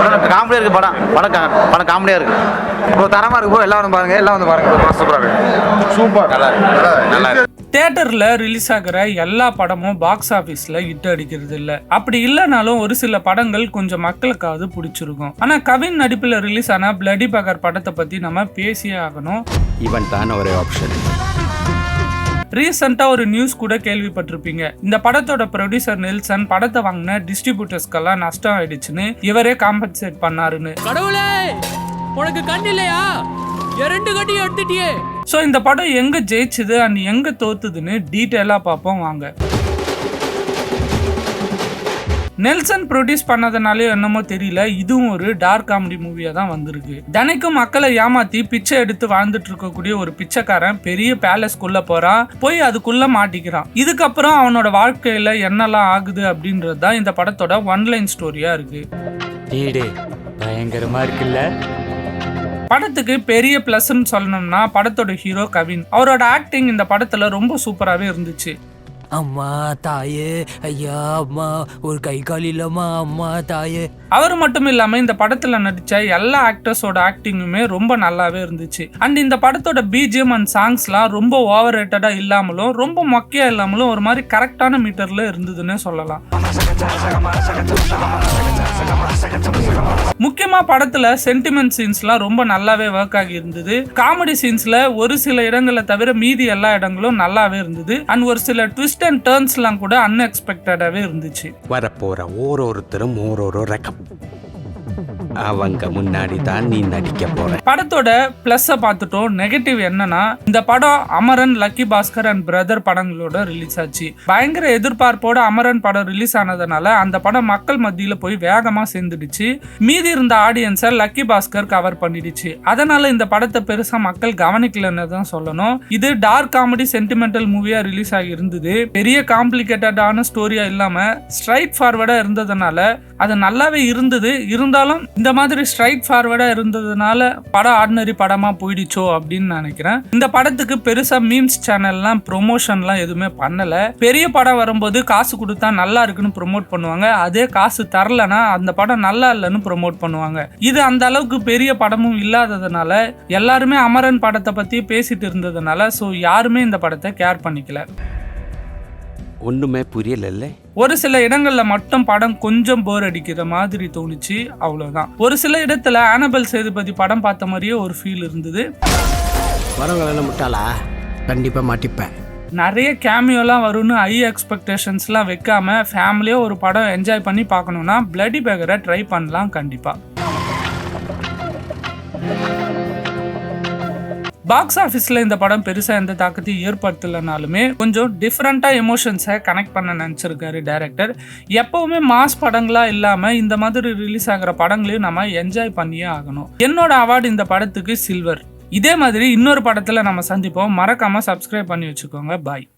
காமெடியாக இருக்குது படம். படம் படம் காமெடியாக இருக்குது ப்ரோ தரமா இருக்கு. எல்லாம் வந்து பாருங்க. எல்லாம் வந்து பாருங்க. சூப்பராக இருக்கு. சூப்பர். நல்லா இருக்கு. தியேட்டர்ல ரிலீஸ் ஆகிற எல்லா படமும் பாக்ஸ் ஆபீஸ்ல ஹிட் அடிக்கிறது இல்ல. அப்படி இல்லைனாலும் ஒரு சில படங்கள் கொஞ்சம் மக்களுக்காவது பிடிச்சிருக்கும். ஆனா கவின் நடிப்புல ரிலீஸ் ஆன பிளடி பகர் படத்தை பத்தி நம்ம பேசியே ஆகணும். இவன் தான் ஒரே ஆப்ஷன் ரீசெண்டா ஒரு நியூஸ் கூட கேள்விப்பட்டிருப்பீங்க. இந்த படத்தோட ப்ரொடியூசர் நெல்சன் படத்தை வாங்கின டிஸ்ட்ரிபியூட்டர்ஸ்க்கெல்லாம் நஷ்டம் ஆயிடுச்சுன்னு இவரே காம்பன்சேட் பண்ணாருன்னு. கடவுளே உனக்கு கண் இல்லையா? ரெண்டு கண்ணையும் எடுத்துட்டியே. ஸோ இந்த படம் எங்க ஜெயிச்சுது அண்ட் எங்க தோத்துதுன்னு டீட்டெயிலாக பார்ப்போம் வாங்க. நெல்சன் ப்ரொடியூஸ் பண்ணதுனாலே என்னமோ தெரியல. இதுவும் ஒரு டார்க் காமெடி மூவியா தான் வந்திருக்கு. தினைக்கும் மக்களை ஏமாத்தி பிச்சை எடுத்து வாழ்ந்துட்டு இருக்கக்கூடிய ஒரு பிச்சைக்காரன் பெரிய பேலஸ்க்குள்ள போறான். போய் அதுக்குள்ள மாட்டிக்கிறான். இதுக்கப்புறம் அவனோட வாழ்க்கையில என்னெல்லாம் ஆகுது அப்படின்றது தான் இந்த படத்தோட ஒன்லைன் ஸ்டோரியா இருக்கு. பயங்கரமா இருக்குல்ல? படத்துக்கு பெரிய ப்ளஸ்ன்னு சொல்லணும்னா படத்தோட ஹீரோ கவின். அவரோட ஆக்டிங் இந்த படத்துல ரொம்ப சூப்பராகவே இருந்துச்சு. அம்மா தாயே ஐயா அம்மா ஒரு கை கால் இல்லம்மா அம்மா தாயே. அவர் மட்டும் இல்லாம இந்த படத்துல நடிச்ச எல்லா ஆக்டர்ஸோட ஆக்டிங்குமே ரொம்ப நல்லாவே இருந்துச்சு. அண்ட் இந்த படத்தோட பிஜிஎம் அண்ட் சாங்ஸ்லாம் ரொம்ப ஓவர் ரேட்டடா இல்லாமலும் ரொம்ப மொக்கையா இல்லாமலும் ஒரு மாதிரி கரெக்டான மீட்டர்ல இருந்ததுன்னு சொல்லலாம். முக்கியமா படத்துல சென்டிமெண்ட் சீன்ஸ்லாம் ரொம்ப நல்லாவே ஒர்க் ஆகி இருந்தது. காமெடி சீன்ஸ்ல ஒரு சில இடங்களை தவிர மீதி எல்லா இடங்களும் நல்லாவே இருந்தது. அண்ட் ஒரு சில ட்விஸ்ட் அண்ட் டேர்ன்ஸ்லாம் கூட அன்எக்ஸ்பெக்டடாகவே இருந்துச்சு. வரப்போற ஓரொருத்தரும் ஒரு ரகம். அவங்க முன்னாடி தான் நீ நடிக்க போற. படத்தோட பிளஸ் பார்த்துட்டோம். நெகட்டிவ் என்னன்னா இந்த படம் Amaran lucky Bhaskar and brother படங்களோட ரிலீஸ் ஆச்சு. பயங்கர எதிர்பார்ப்போட அமரன் படம் ரிலீஸ் ஆனதுனால அந்த படம் மக்கள் மத்தியில போய் வேகமா சேர்ந்துடுச்சு. மீதி இருந்த ஆடியன்ஸை லக்கி பாஸ்கர் கவர் பண்ணிடுச்சு. அதனால இந்த படத்தை பெருசா மக்கள் கவனிக்கலன்னு தான் சொல்லணும். இது டார்க் காமெடி சென்டிமெண்டல் மூவியா ரிலீஸ் ஆகி இருந்தது. பெரிய காம்ப்ளிகேட்டடான ஸ்டோரியா இல்லாம ஸ்ட்ரைட் ஃபார்வர்டா இருந்ததுனால அது நல்லாவே இருந்தது. இருந்தாலும் இந்த மாதிரி ஸ்ட்ரைட் ஃபார்வர்டா இருந்ததுனால படம் ஆர்டினரி படமா போயிடுச்சோ அப்படின்னு நினைக்கிறேன். இந்த படத்துக்கு பெருசா மீம்ஸ் சேனல்லாம் ப்ரொமோஷன்லாம் எதுவுமே பண்ணல. பெரிய படம் வரும்போது காசு கொடுத்தா நல்லா இருக்குன்னு ப்ரொமோட் பண்ணுவாங்க. அதே காசு தரலனா அந்த படம் நல்லா இல்லைன்னு ப்ரோமோட் பண்ணுவாங்க. இது அந்த அளவுக்கு பெரிய படமும் இல்லாததுனால எல்லாருமே அமரன் படத்தை பத்தி பேசிட்டு இருந்ததுனால ஸோ யாருமே இந்த படத்தை கேர் பண்ணிக்கல. ஒண்ணுமே புரியல ஒரு சில இடங்கள்ல மட்டும் படம் கொஞ்சம் போர் அடிக்கிற மாதிரி தோணுச்சு அவ்வளவுதான். ஒரு சில இடத்துல ஆனபல் சேதுபதி படம் பார்த்த மாதிரியே ஒரு ஃபீல் இருந்தது. முட்டாளா கண்டிப்பா மாட்டிப்பேன். நிறைய கேமியோலாம் வரும்னு ஹை எக்ஸ்பெக்டேஷன்ஸ்லாம் வைக்காம ஃபேமிலியாக ஒரு படம் என்ஜாய் பண்ணி பார்க்கணுன்னா பிளடி பேக்கரை ட்ரை பண்ணலாம் கண்டிப்பாக பாக்ஸ் ஆஃபீஸில் இந்த படம் பெருசாக எந்த தாக்கத்தையும் ஏற்படுத்தலைனாலுமே கொஞ்சம் டிஃப்ரெண்ட்டாக எமோஷன்ஸை கனெக்ட் பண்ண நினச்சிருக்காரு டேரக்டர் எப்போவுமே மாஸ் படங்களாக இல்லாமல் இந்த மாதிரி ரிலீஸ் ஆகிற படங்களையும் நம்ம என்ஜாய் பண்ணியே ஆகணும். என்னோட அவார்டு இந்த படத்துக்கு சில்வர் இதே மாதிரி இன்னொரு படத்தில் நம்ம சந்திப்போம். மறக்காமல் சப்ஸ்கிரைப் பண்ணி வச்சுக்கோங்க. பாய்